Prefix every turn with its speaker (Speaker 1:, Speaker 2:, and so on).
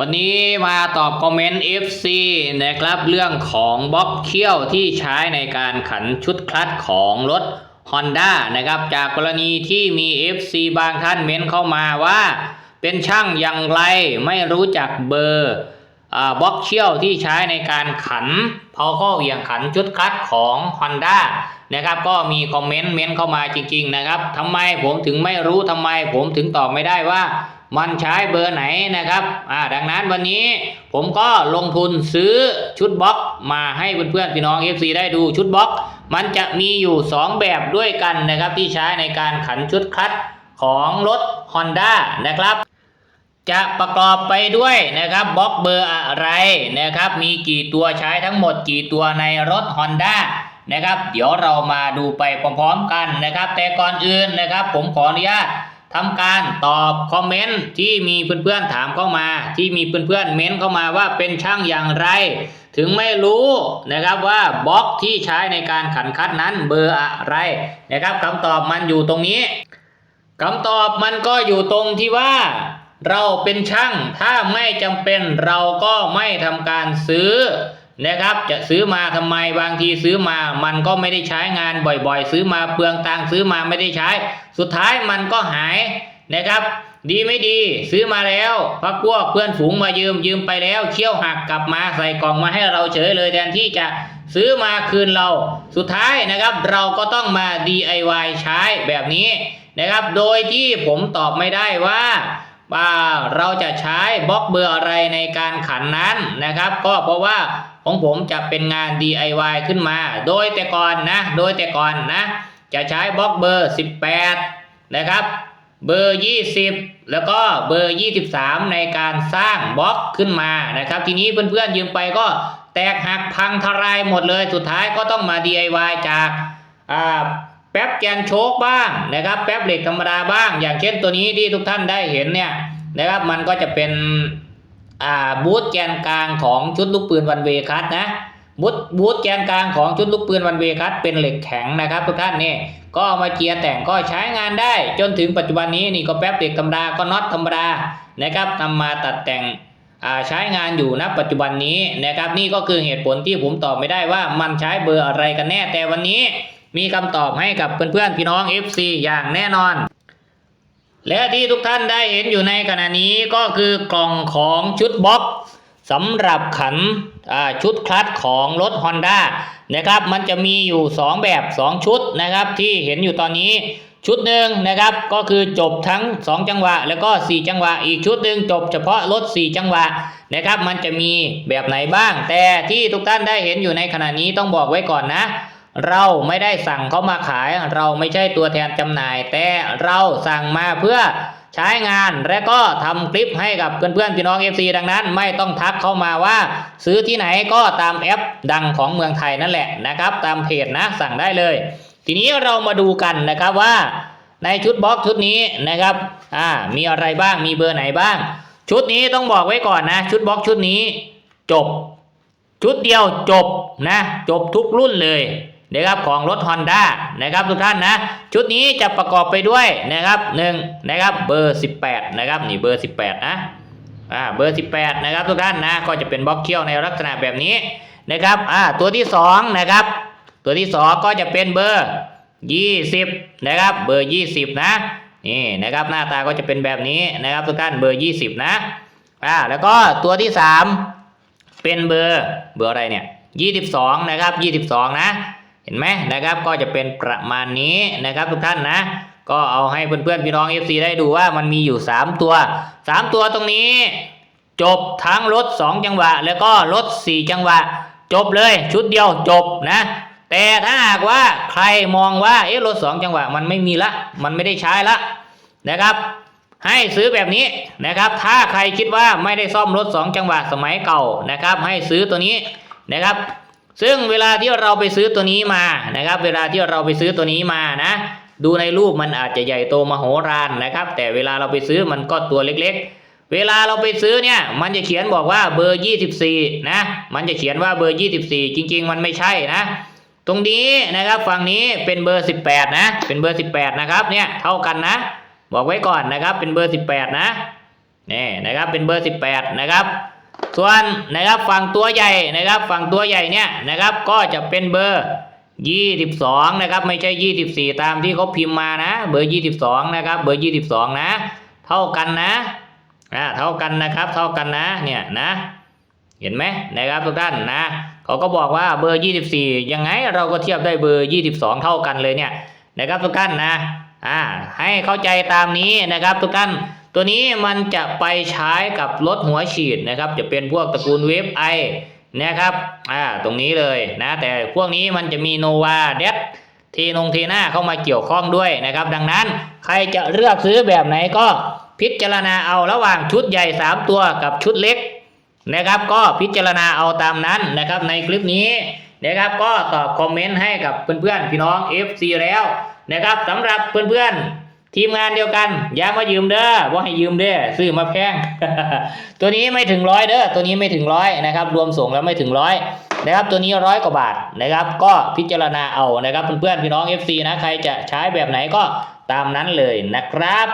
Speaker 1: วันนี้มาตอบคอมเมนต์ FC นะครับเรื่องของบล็อกเขี้ยวที่ใช้ในการขันชุดคลัตช์ของรถ Honda นะครับจากกรณีที่มี FC บางท่านเม้นเข้ามาว่า เป็นช่างอย่างไรไม่รู้จักเบอร์บล็อกเขี้ยวที่ใช้ในการขันพาข้อเหวี่ยงขันชุดคลัตช์ของ Honda นะครับก็มีคอมเมนต์เม้นเข้ามาจริง ๆ นะครับทำไมผมถึงไม่รู้ทำไมผมถึงตอบไม่ได้ว่า มันใช้เบอร์ไหนนะครับอ่าดังนั้นวันนี้ผมก็ลงทุนซื้อชุดบล็อกมาให้เพื่อนๆพี่น้อง FC ได้ดูชุดบล็อก มันจะมีอยู่ 2 แบบด้วยกันนะครับที่ใช้ในการขันชุดคลัตช์ของรถ Honda นะครับ จะประกอบไปด้วยนะครับบล็อกเบอร์อะไรนะครับ มีกี่ตัวใช้ทั้งหมดกี่ตัวในรถ Honda นะครับ เดี๋ยวเรามาดูไปพร้อมๆกันนะครับ แต่ก่อนอื่นนะครับ ผมขออนุญาต ทำการตอบคอมเมนต์ที่มีเพื่อนๆถามเข้ามา ที่มีเพื่อนๆเม้นเข้ามาว่าเป็นช่างอย่างไร ถึงไม่รู้นะครับว่าบล็อกที่ใช้ในการขันคัดนั้นเบอร์อะไรนะครับคำตอบมันอยู่ตรงนี้คำตอบมันก็อยู่ตรงที่ว่า เราเป็นช่างถ้าไม่จำเป็นเราก็ไม่ทำการซื้อ นะครับ จะซื้อมาทำไมบางทีซื้อมา มันก็ไม่ได้ใช้งานบ่อยๆ ซื้อมาเปลืองตังซื้อมาไม่ได้ใช้ สุดท้ายมันก็หายนะครับ ดีไม่ดี ซื้อมาแล้วพักพวกเพื่อนฝูงมายืมยืมไปแล้วเขี้ยวหักกลับมาใส่กล่องมาให้เราเฉยเลยแทนที่จะซื้อมาคืนเรา สุดท้ายนะครับ เราก็ต้องมา DIY ใช้แบบนี้นะครับ โดยที่ผมตอบไม่ได้ว่าว่าเราจะใช้บล็อกเบอร์อะไรในการขันนั้นนะครับ ก็เพราะว่า ของผมจะเป็นงาน DIY ขึ้นมา โดยแต่ก่อนนะ โดยแต่ก่อนนะ จะใช้บล็อกเบอร์ 18 นะครับ เบอร์ 20 แล้วก็เบอร์ 23 ในการสร้างบล็อกขึ้นมานะครับ ทีนี้เพื่อนๆยืมไปก็แตกหักพังทลายหมดเลย สุดท้ายก็ต้องมา DIY จากอ่าแป๊บแกนโชคบ้างนะครับ แป๊บเหล็กธรรมดาบ้าง อย่างเช่นตัวนี้ที่ทุกท่านได้เห็นเนี่ยนะครับ มันก็จะเป็น อ่าบูทแกนกลางของชุดลูกปืนวันเวคัตนะบูทบูทแกนกลางของชุดลูกปืนวันเวคัตเป็นเหล็กแข็งนะครับทุกท่านนี่ก็เอามาเจียแต่งก็ใช้งานได้ จนถึงปัจจุบันนี้นี่ก็แป๊บเหล็กธรรมดาก็น็อตธรรมดานะครับนำมาตัดแต่งใช้งานอยู่ณปัจจุบันนี้นะครับนี่ก็คือเหตุผลที่ผมตอบไม่ได้ว่ามันใช้เบอร์อะไรกันแน่แต่วันนี้มีคำตอบให้กับเพื่อนๆพี่น้อง FC อย่างแน่นอน และที่ทุกท่านได้เห็นอยู่ในขณะนี้ก็คือกล่องของชุดบ็อกสำหรับขันชุดคลัตช์ของรถ Honda นะครับ มันจะมีอยู่ 2 แบบ 2 ชุดนะครับ ที่เห็นอยู่ตอนนี้ชุดหนึ่งนะครับ ก็คือจบทั้ง 2 จังหวะ แล้วก็ 4 จังหวะ อีกชุดหนึ่งจบเฉพาะรถ 4 จังหวะนะครับ มันจะมีแบบไหนบ้าง แต่ที่ทุกท่านได้เห็นอยู่ในขณะนี้ต้องบอกไว้ก่อนนะ เราไม่ได้สั่งเขามาขาย เราไม่ใช่ตัวแทนจำหน่าย แต่เราสั่งมาเพื่อใช้งานและก็ทำคลิปให้กับเพื่อนๆพี่น้อง FC ดังนั้น ไม่ต้องทักเข้ามาว่า ซื้อที่ไหนก็ตามแอปดังของเมืองไทยนั่นแหละนะครับ ตามเพจนะสั่งได้เลย ทีนี้เรามาดูกันนะครับว่า ในชุดบล็อกชุดนี้นะครับอ่ามีอะไรบ้างมีเบอร์ไหนบ้าง ชุดนี้ต้องบอกไว้ก่อนนะ ชุดบล็อกชุดนี้ จบ ชุดเดียวจบนะ จบทุกรุ่นเลย นะครับของรถ Honda นะครับทุกท่านนะ ชุดนี้จะประกอบไปด้วยนะครับหนึ่งนะครับเบอร์ 18 นะครับนี่เบอร์ 18 นะอ่าเบอร์ 18 นะครับทุกท่านนะก็จะเป็นบล็อกเคี้ยวในลักษณะแบบนี้นะครับอ่าตัวที่2นะครับตัวที่ 2 ก็จะเป็นเบอร์ 20 นะครับเบอร์ 20 นะนี่นะครับหน้าตาก็จะเป็นแบบนี้นะครับทุกท่านเบอร์ 20 นะอ่าแล้วก็ตัวที่ 3 เป็นเบอร์เบอร์อะไรเนี่ย22 นะครับ 22 นะ เห็นไหมนะครับก็จะเป็นประมาณนี้นะครับทุกท่านนะ ก็เอาให้เพื่อนๆพี่น้อง FC ได้ดูว่ามันมีอยู่ 3 ตัว 3 ตัวตรงนี้ จบทั้งรถ 2 จังหวะ แล้วก็รถ 4 จังหวะ จบเลยชุดเดียวจบนะ แต่ถ้าหากว่าใครมองว่าเอ๊ะรถ 2 จังหวะมันไม่มีละ มันไม่ได้ใช้ละนะครับให้ซื้อแบบนี้นะครับ ถ้าใครคิดว่าไม่ได้ซ่อมรถ 2 จังหวะสมัยเก่านะครับ ให้ซื้อตัวนี้นะครับ ซึ่งเวลาที่เราไปซื้อตัวนี้มานะครับ เวลาที่เราไปซื้อตัวนี้มานะ ดูในรูปมันอาจจะใหญ่โตมโหฬารนะครับ แต่เวลาเราไปซื้อมันก็ตัวเล็กๆ เวลาเราไปซื้อเนี่ยมันจะเขียนบอกว่าเบอร์ 24 นะ มันจะเขียนว่าเบอร์ 24 จริง ๆ มันไม่ใช่นะ ตรงนี้นะครับฝั่งนี้เป็นเบอร์ 18 นะ เป็นเบอร์ 18 นะครับเนี่ยเท่ากันนะ บอกไว้ก่อนนะครับเป็นเบอร์ 18 นะนี่นะครับเป็นเบอร์ 18 นะครับ ส่วนนะครับฝั่งตัวใหญ่นะครับฝั่งตัวใหญ่เนี่ยนะครับก็จะเป็นเบอร์ 22 นะครับ ไม่ใช่ 24 ตามที่เขาพิมพ์มานะ เบอร์ 22 นะครับ เบอร์ 22 นะ เท่ากันนะอ่าเท่ากันนะครับ เท่ากันนะเนี่ยนะเห็นไหมนะครับทุกท่านนะเขาก็บอกว่าเบอร์ 24 ยังไงเราก็เทียบได้เบอร์ 22 เท่ากันเลยเนี่ยนะครับทุกท่านนะอ่าให้เข้าใจตามนี้นะครับทุกท่าน ตัวนี้มันจะไปใช้กับรถหัวฉีดนะครับ จะเป็นพวกตระกูลเวฟไอนะครับ อ่า ตรงนี้เลยนะ แต่พวกนี้มันจะมีโนวาเดเทนงเทน่าเข้ามาเกี่ยวข้องด้วยนะครับ ดังนั้นใครจะเลือกซื้อแบบไหนก็พิจารณาเอาระหว่างชุดใหญ่ 3 ตัวกับชุดเล็กนะครับ ก็พิจารณาเอาตามนั้นนะครับ ในคลิปนี้นะครับก็ตอบคอมเมนต์ให้กับเพื่อนๆพี่น้อง FC แล้วนะครับสำหรับเพื่อนๆ ทีมงานเดียวกันอย่ามายืมเด้อว่าให้ยืมเด้อซื้อมาแพง ตัวนี้ไม่ถึงร้อยเด้อตัวนี้ไม่ถึงร้อยนะครับ รวมส่งแล้วไม่ถึงร้อยนะครับ ตัวนี้ร้อยกว่าบาทนะครับ ก็พิจารณาเอานะครับเพื่อนๆพี่น้อง FC นะใครจะใช้แบบไหนก็ตามนั้นเลยนะครับ